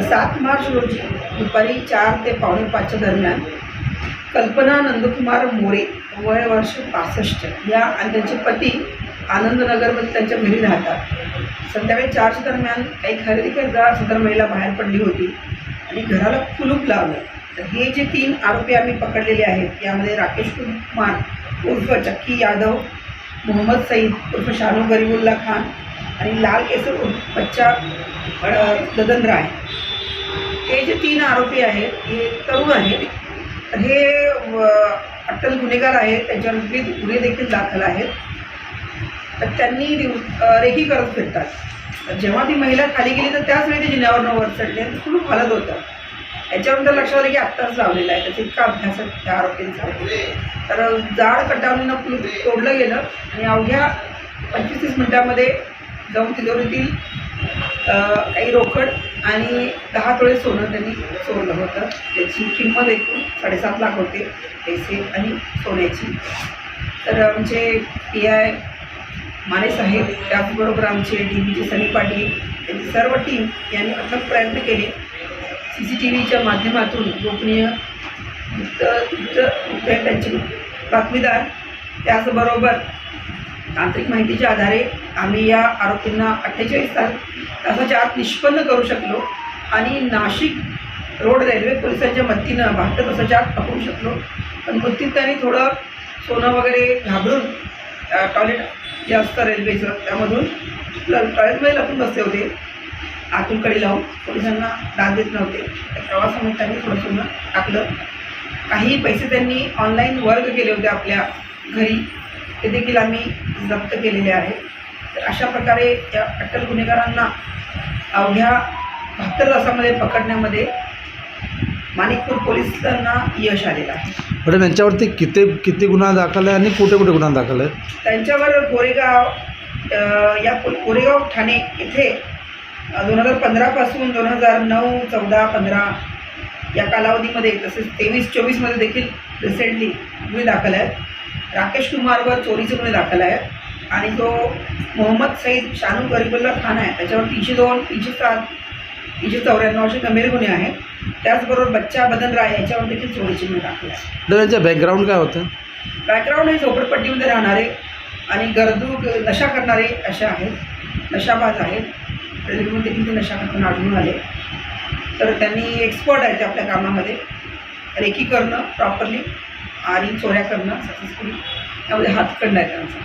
सात मार्च रोजी दुपारी चार ते पावणे पाचच्या दरम्यान कल्पना नंदकुमार मोरे वय वर्ष पासष्ट या आणि त्यांचे पती आनंदनगरमध्ये त्यांच्या घरी राहतात. संध्याकाळी चारच्या दरम्यान काही खरेदी करता सदर महिला बाहेर पडली होती आणि घराला कुलूप लावलं. तर हे जे तीन आरोपी आम्ही पकडलेले आहेत यामध्ये राकेश कुमार उर्फ चक्की यादव मोहम्मद सईद उर्फ शानू गरीबुल्ला खान आणि लाल केसर उर्फ बच्चा ददन राय. हे जे तीन आरोपी आहेत हे तरुण आहेत तर हे अट्टल गुन्हेगार आहेत. त्यांच्यावर विविध गुन्हे देखील दाखल आहेत. तर त्यांनी दिव- रेखी करत फिरतात. जेव्हा ती महिला खाली गेली तर त्याच वेळी ते जिन्यावरनं वर चढले आणि खूप हालत होतं. याच्यानंतर लक्षात आलं की आत्ताच लावलेला आहे. त्याचा इतका अभ्यास आहे त्या आरोपींचा. तर जाड कटावणीनं तोडलं गेलं. आणि अवघ्या पंचवीस तीस मिनटामध्ये जाऊन तिजोरीतील काही रोकड आणि दहा तोळे सोनं त्यांनी चोरलं होतं. त्याची किंमत एकूण साडेसात लाख होते पैसे आणि सोन्याची. तर आमचे पी आय माने साहेब त्याचबरोबर आमचे डी व्हीचे सनी पाटील यांची सर्व टीम यांनी अथक प्रयत्न केले. सी सी टी व्हीच्या माध्यमातून गोपनीय गुप्त गुप्त गुप्त त्यांची बातमीदार त्याचबरोबर तांत्रिक माहितीच्या आधारे आम्ही या आरोपींना अठ्ठेचाळीस तास तासाच्या आत निष्पन्न करू शकलो आणि नाशिक रोड रेल्वे पोलिसांच्या मदतीनं बहात्तर तासाच्या आत पकडू शकलो. पण मृत्यू त्यांनी थोडं सोनं वगैरे घाबरून टॉयलेट जे असतं रेल्वेचं त्यामधून टॉयलेटमध्ये लपून बसले होते. आतून कडी लावून पोलिसांना दाद देत नव्हते. त्या प्रवासामध्ये त्यांनी थोडं सोनं टाकलं. काही पैसे त्यांनी ऑनलाईन वर्ग केले होते आपल्या घरी. ते देखील आम्ही जप्त केलेले आहेत. तर अशा प्रकारे या अट्टल गुन्हेगारांना अवघ्या बहात्तर तासामध्ये पकडण्यामध्ये माणिकपूर पोलिसांना यश आलेलं आहे. मॅडम यांच्यावरती किती किती गुन्हा दाखल आहे आणि कुठे कुठे गुन्हा दाखल आहे त्यांच्यावर कोरेगाव अ, या को- कोरेगाव ठाणे येथे दोन हजार पंधरापासून दोन हजार नऊ चौदा पंधरा या कालावधीमध्ये तसेच तेवीस चोवीसमध्ये देखील रिसेंटली गुन्हे दाखल आहेत. राकेश कुमारवर चोरीचे गुन्हे दाखल आहेत आणि तो मोहम्मद सईद शानू गरीबुल्ला खान आहे. त्याच्यावर तीनशे दोन तीनशे सात तीनशे चौऱ्याण्णव असे गंभीर गुन्हे आहेत. त्याचबरोबर बच्चा बदन राय याच्यावर देखील चोरीचे गुन्हे दाखल आहेत यांचं बॅकग्राऊंड काय होतं? बॅकग्राऊंड हे झोपडपट्टीमध्ये राहणारे आणि गरजू नशा करणारे असे आहेत. नशाबाज आहेत. रेल्वेमध्ये देखील ते नशा करताना आढळून आले. तर त्यांनी एक्सपर्ट आहेत ते आपल्या कामामध्ये. रेकी करणं प्रॉपरली आणि चोऱ्या करणं सक्सेसफुली त्यामध्ये हातखंड आहे त्यांचा.